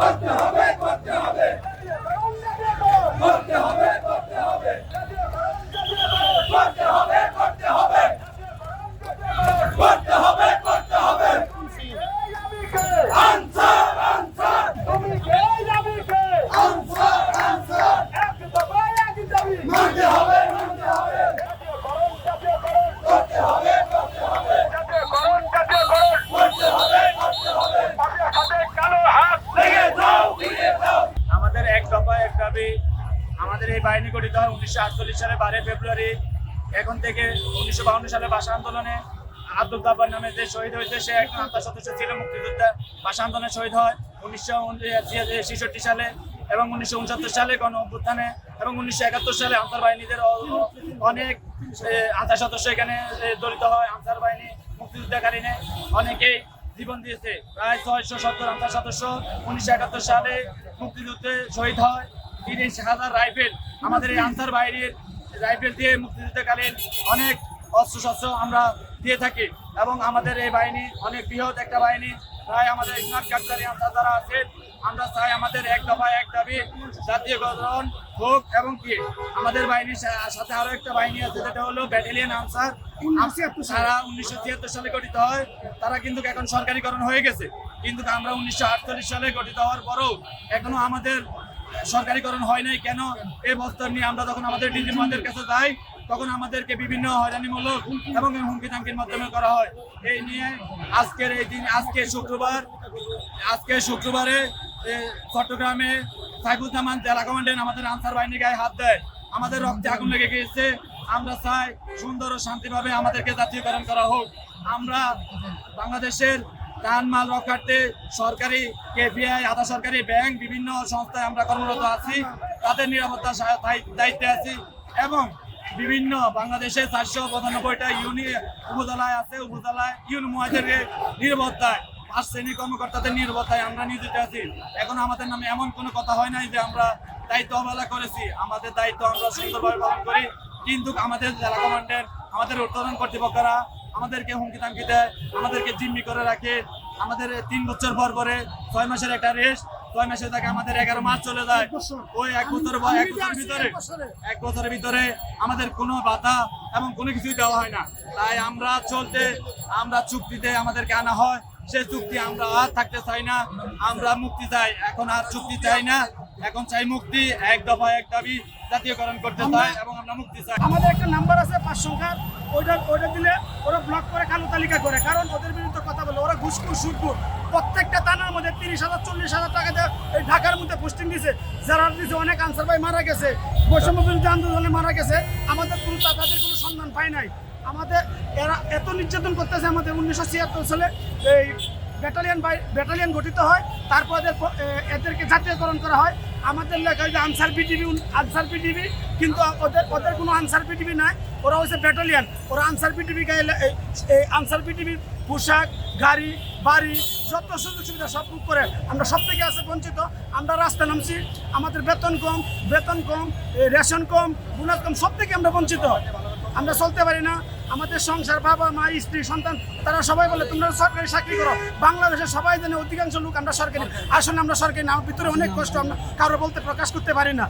করতে হবে উনিশশো আটচল্লিশ সালে বারোই ফেব্রুয়ারি। এখন থেকে উনিশশো বাউন্ন সালে ভাষা আন্দোলনে আব্দুল গাব্বার নামে যে শহীদ হয়েছে, সে একজন আত্মা সদস্য ছিল, মুক্তিযোদ্ধা। ভাষা আন্দোলনে শহীদ হয় উনিশশো ছেষট্টি সালে এবং উনিশশো উনসত্তর সালে গণ অভ্যুত্থানে এবং উনিশশো একাত্তর সালে আনসার বাহিনীদের অনেক আধা সদস্য এখানে জড়িত হয়। আনসার বাহিনী মুক্তিযুদ্ধকালীনে অনেকেই জীবন দিয়েছে। প্রায় ছয়শো সত্তর আনসার সদস্য উনিশশো একাত্তর সালে মুক্তিযুদ্ধে শহীদ হয়। তিরিশ হাজার রাইফেল আমাদের এই আনসার বাহিনীর রাইফেল দিয়ে মুক্তিযুদ্ধকালীন অনেক অস্ত্র শস্ত্র আমরা দিয়ে থাকি এবং আমাদের এই বাহিনী অনেক বৃহৎ একটা বাহিনী। প্রায় আমাদের স্মার্ট কার্ডারি আনসার যারা আছে। আমরা চাই আমাদের এক দফা এক দাবি জাতীয়করণ হোক এবং কি। আমাদের বাহিনীর সাথে আরও একটা বাহিনী আছে যেটা হলো ব্যাটালিয়ন আনসার। তারা উনিশশো ছিয়াত্তর সালে গঠিত হয়। তারা কিন্তু এখন সরকারিকরণ হয়ে গেছে। কিন্তু আমরা উনিশশো আটচল্লিশ সালে গঠিত হওয়ার পরেও এখনও আমাদের সরকারিকরণ হয় নাই কেন? এই বস্তার নিয়ে আমরা যখন আমাদের ডিজি মহাদের কাছে যাই, তখন আমাদেরকে বিভিন্ন হয়রানিমূলক এবং হুমকি ধামকির মাধ্যমে করা হয়। এই নিয়ে আজকের এই দিন, আজকে শুক্রবার, আজকে শুক্রবারে চট্টগ্রামে সাইফুজ্জামান জেলা কমান্ডেন্ট আমাদের আনসার বাহিনী গায়ে হাত দেয়। আমাদের রক্তে আগুন লেগে গিয়েছে। আমরা চাই সুন্দর ও শান্তিভাবে আমাদেরকে জাতীয়করণ করা হোক। আমরা বাংলাদেশের মাল রক্ষার্থে সরকারি কেপিআই আধা সরকারি ব্যাংক, বিভিন্ন সংস্থায় আমরা কর্মরত আছি। তাদের নিরাপত্তা দায়িত্বে আছি এবং বিভিন্ন বাংলাদেশের চারশো পঁচানব্বইটা ইউনি উপজেলায় আছে। উপজেলায় ইউনি মহাজের নিরাপত্তায়, পাঁচ শ্রেণি কর্মকর্তাদের নিরাপত্তায় আমরা নিয়োজিত আছি। এখন আমাদের নামে এমন কোনো কথা হয় নাই যে আমরা দায়িত্ব অবহেলা করেছি। আমাদের দায়িত্ব আমরা সুন্দরভাবে পালন করি। কিন্তু আমাদের জেলা কমান্ডের, আমাদের উত্তোলন কর্তৃপক্ষরা আমাদেরকে হুমকি তামকি দেয় আমাদেরকে জিম্মি করে রাখে। আমাদের তিন বছর পর পরে ছয় মাসের একটা রেস্ট ছয় মাসে থাকে আমাদের এগারো মাস চলে যায়। ওই এক বছর বা এক বছরের ভিতরে এক বছরের ভিতরে আমাদের কোনো বাধা এবং কোনো কিছুই দেওয়া হয় না। তাই আমরা চলতে আমরা চুক্তিতে আমাদেরকে আনা হয়। সে চুক্তি আমরা আর থাকতে চাই না। আমরা মুক্তি চাই। এখন আর চুক্তি চাই না। এখন চাই মুক্তি এক দফা এক দাবি জাতীয়করণ করতে চাই এবং আমরা মুক্তি চাই। আমাদের একটা নাম্বার আছে পাঁচ সংখ্যার। ওইটা ওইটা দিলে ওরা ব্লক করে কালো তালিকা করে। কারণ ওদের বিরুদ্ধে কথা বলে ওরা ঘুষখুর সুদখুর প্রত্যেকটা থানার মধ্যে তিরিশ হাজার চল্লিশ হাজার টাকা দিয়ে এই ঢাকার মধ্যে পোস্টিং দিছে। যারা দিছে অনেক আনসার ভাই মারা গেছে। বৈষম্য বিরুদ্ধে আন্দোলনে মারা গেছে। আমাদের কোনো তাদের কোনো সন্ধান পায় নাই। আমাদের এরা এত নির্যাতন করতেছে আমাদের উনিশশো ছিয়াত্তর সালে। এই ব্যাটালিয়ন বাই ব্যাটালিয়ন গঠিত হয়, তারপর এদের এদেরকে জাতীয়করণ করা হয়। আমাদের লেখায় যে আনসার পিটিভি আনসার পিটিভি কিন্তু ওদের ওদের কোনো আনসার পিটিভি নাই, ওরা হচ্ছে ব্যাটালিয়ান ওরা আনসার পিটিভি গায়ে এই- আনসার পিটিভির পোশাক, গাড়ি, বাড়ি, যত সুযোগ সুবিধা সব বুক করে। আমরা সব থেকে আছে বঞ্চিত। আমরা রাস্তা নামছি, আমাদের বেতন কম বেতন কম রেশন কম, বোনাস কম, সব থেকে আমরা বঞ্চিত। আমরা চলতে পারি না। আমাদের সংসার, বাবা, মা, স্ত্রী, সন্তান, তারা সবাই বলে, তোমরা সরকারি চাকরি করো। বাংলাদেশের সবাই জানে অধিকাংশ লোক আমরা সরকারি। আসলে আমরা সরকারি না, ভিতরে অনেক কষ্ট আমরা কারও বলতে প্রকাশ করতে পারি না।